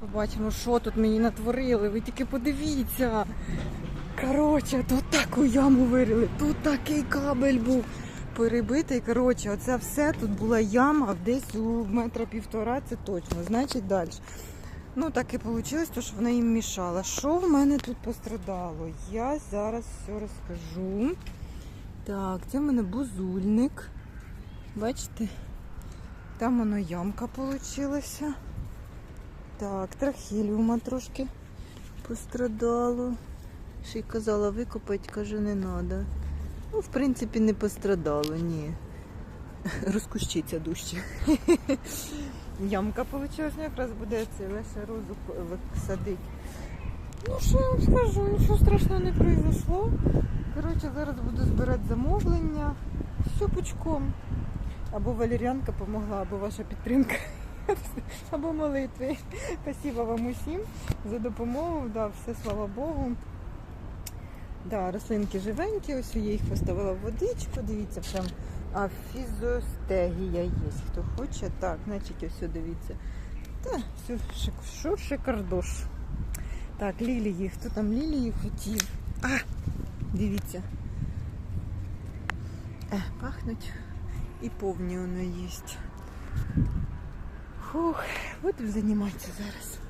Побачимо, що тут мені натворили. Ви тільки подивіться. Коротше, тут таку яму вирили, тут такий кабель був перебитий. Коротше, оце все тут була яма десь у метра півтора, це точно. Значить, далі. Ну, так і вийшло, що вона їм мішала. Що в мене тут пострадало? Я зараз все розкажу. Так, це в мене бузульник. Бачите? Там воно ямка получилася. Так, трахіліума трошки пострадало. Ще й казала викопати, каже, не треба. Ну, в принципі, не пострадало, ні. Розкущиться дужче. Ямка вийшла, якраз буде це лише розу садить. Ну, що я вам скажу, нічого страшного не произошло. Коротше, зараз буду збирати замовлення. Все пучком. Або валеріанка допомогла, або ваша підтримка, або молитви. Спасибо вам усім за допомогу. Да, все, слава Богу. Да, рослинки живенькі, ось я їх поставила в водичку. Дивіться, прям а фізостегія є. Хто хоче, так, значить, ось дивіться. Та, все, шик, що шикардош. Так, лілії. Хто там лілії хотів? А, дивіться. Е, пахнуть. І повні воно є. Фух, буду займатися зараз.